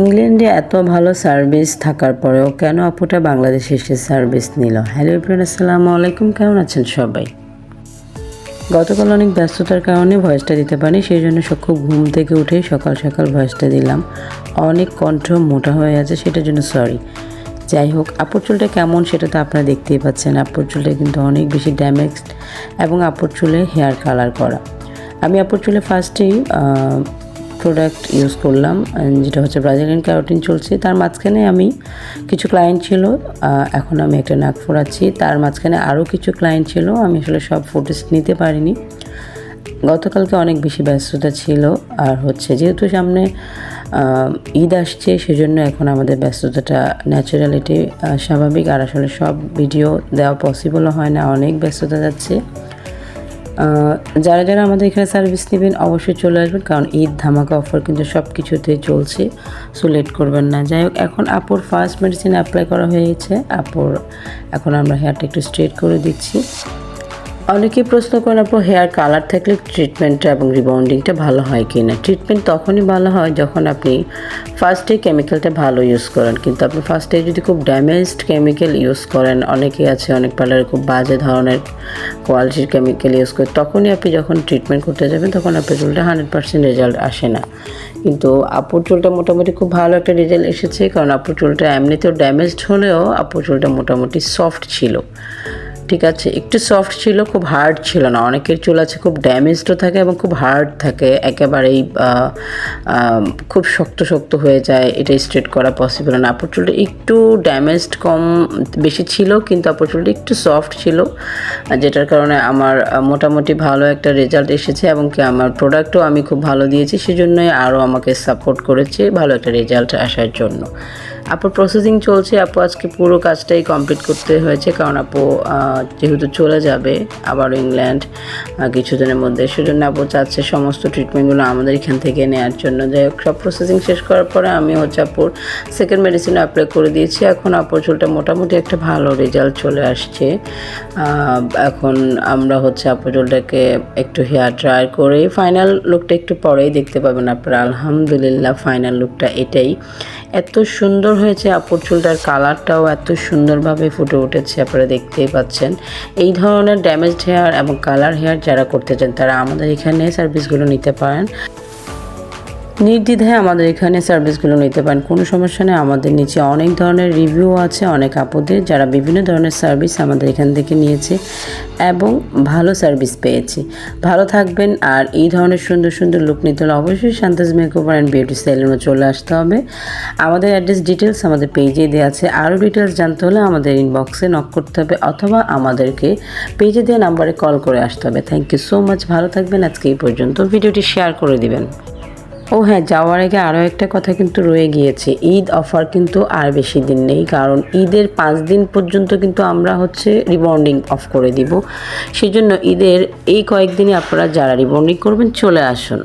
ইংল্যান্ডে এত ভালো সার্ভিস থাকার পরেও কেন আপুটা বাংলাদেশে এসে সার্ভিস নিল? হ্যালো এভরিওয়ান আসসালামু আলাইকুম। কেমন আছেন সবাই? গতকাল অনেক ব্যস্ততার কারণে ভয়েসটা দিতে পারি সেই জন্য খুব ঘুম থেকে উঠেই সকাল সকাল ভয়েসটা দিলাম। অনেক কণ্ঠ মোটা হয়ে আছে, সেটার জন্য সরি যাই হোক, আপুর চুলটা কেমন সেটা তো আপনারা দেখতেই পাচ্ছেন। আপুর চুলটা কিন্তু অনেক বেশি ড্যামেজড এবং আপুর চুলে হেয়ার কালার করা। আমি আপুর চুলে ফার্স্টেই প্রোডাক্ট ইউজ করলাম যেটা হচ্ছে ব্রাজিলিয়ান ক্যারোটিন চলছে। তার মাঝখানে আমি কিছু ক্লায়েন্ট ছিল এখন আমি একটা নাক ফোড়াচ্ছি। তার মাঝখানে আরও কিছু ক্লায়েন্ট ছিল, আমি আসলে সব ফুটেজ নিতে পারিনি। গতকালকে অনেক বেশি ব্যস্ততা ছিল, আর হচ্ছে যেহেতু সামনে ঈদ আসছে, সেজন্য এখন আমাদের ব্যস্ততাটা ন্যাচারালিটি স্বাভাবিক। আর আসলে সব ভিডিও দেওয়া পসিবলও হয় না, অনেক ব্যস্ততা যাচ্ছে। যারা যারা আমাদের এখানে সার্ভিস নেবেন অবশ্যই চলে আসবেন, কারণ ঈদ ধামাকা অফার কিন্তু সব কিছুতেই চলছে সো লেট করবেন না। যাই হোক, এখন আপুর ফার্স্ট মেডিসিন অ্যাপ্লাই করা হয়েছে। আপুর, এখন আমরা হেয়ারটা একটু স্ট্রেট করে দিচ্ছি। অনেকেই প্রশ্ন করেন, আপু হেয়ার কালার থাকলে ট্রিটমেন্টটা এবং রিবাউন্ডিংটা ভালো হয় কি না? ট্রিটমেন্ট তখনই ভালো হয় যখন আপনি ফার্স্টে কেমিক্যালটা ভালো ইউজ করেন। কিন্তু আপনি ফার্স্টে যদি খুব ড্যামেজড কেমিক্যাল ইউজ করেন অনেকেই আছে, অনেক পার্লারে খুব বাজে ধরনের কোয়ালিটির কেমিক্যাল ইউজ করে, তখনই আপনি যখন ট্রিটমেন্ট করতে যাবেন, তখন আপনার চুলটা হান্ড্রেড পার্সেন্ট রেজাল্ট আসে না। কিন্তু আপুর চুলটা মোটামুটি খুব ভালো একটা রেজাল্ট এসেছে, কারণ আপুর চুলটা এমনিতেও ড্যামেজড হলেও আপুর চুলটা মোটামুটি সফট ছিল। ঠিক আছে, একটু সফট ছিল, খুব হার্ড ছিল না। অনেকের চুল আছে খুব ড্যামেজডও থাকে এবং খুব হার্ড থাকে। একেবারেই খুব শক্ত শক্ত হয়ে যায়, এটা স্ট্রেট করা পসিবল না। আপুর চুলটা একটু ড্যামেজড কম বেশি ছিল, কিন্তু আপুর চুলটা একটু সফট ছিল, যেটার কারণে আমার মোটামুটি ভালো একটা রেজাল্ট এসেছে এবং কি আমার প্রোডাক্টও আমি খুব ভালো দিয়েছি। সেজন্যই আরও আমাকে সাপোর্ট করেছে ভালো একটা রেজাল্ট আসার জন্য। আপুর প্রসেসিং চলছে। আপু, আজকে পুরো কাজটাই কমপ্লিট করতে হয়েছে। কারণ আপু যেহেতু চলে যাবে আবার ইংল্যান্ড কিছুদিনের মধ্যে। সেজন্য আপু চাচ্ছে সমস্ত ট্রিটমেন্টগুলো আমাদের এখান থেকে নেওয়ার জন্য। যাই হোক, সব প্রসেসিং শেষ করার পরে আমি হচ্ছে আপুর সেকেন্ড মেডিসিন অ্যাপ্লাই করে দিয়েছি। এখন আপুর চুলটা মোটামুটি একটা ভালো রেজাল্ট চলে আসছে। এখন আমরা হচ্ছে আপুর চুলটাকে একটু হেয়ার ড্রায়ার করে ফাইনাল লুকটা একটু পরেই দেখতে পাবেন আপনারা। আলহামদুলিল্লাহ ফাইনাল লুকটা এটাই। এত সুন্দর হয়েছে আপুর চুলটার কালারটাও এত সুন্দরভাবে ফুটে উঠেছে, আপনারা দেখতেই পাচ্ছেন। এই ধরনের ড্যামেজড হেয়ার এবং কালার হেয়ার যারা করতে চান, তারা আমাদের এখানে সার্ভিসগুলো নিতে পারেন। নির্দ্বিধায় আমাদের এখানে সার্ভিসগুলো নিতে পারেন। কোনো সমস্যা নেই, আমাদের নিচে অনেক ধরনের রিভিউ আছে, অনেক আপুদের, যারা বিভিন্ন ধরনের সার্ভিস আমাদের এখান থেকে নিয়েছে এবং ভালো সার্ভিস পেয়েছি। ভালো থাকবেন আর এই ধরনের সুন্দর সুন্দর লুক নিতে হলে অবশ্যই শান্তাজ মেকওভার অ্যান্ড বিউটি সেলুনে চলে আসতে হবে। আমাদের অ্যাড্রেস ডিটেলস আমাদের পেজে দেওয়া আছে। আরও ডিটেলস জানতে হলে আমাদের ইনবক্সে নক করতে হবে অথবা আমাদেরকে পেজে দেওয়া নাম্বারে কল করে আসতে হবে। থ্যাংক ইউ সো মাচ ভালো থাকবেন। আজকে এই পর্যন্ত ভিডিওটি শেয়ার করে দিবেন। ও হ্যাঁ যাওয়ার আগে আরও একটা কথা কিন্তু রয়ে গিয়েছে। ঈদ অফার কিন্তু আর বেশি দিন নেই, কারণ ঈদের পাঁচ দিন পর্যন্ত কিন্তু আমরা হচ্ছে রিবন্ডিং অফ করে দিব। সেই জন্য ঈদের এই কয়েকদিনে আপনারা যারা রিবন্ডিং করবেন চলে আসুন।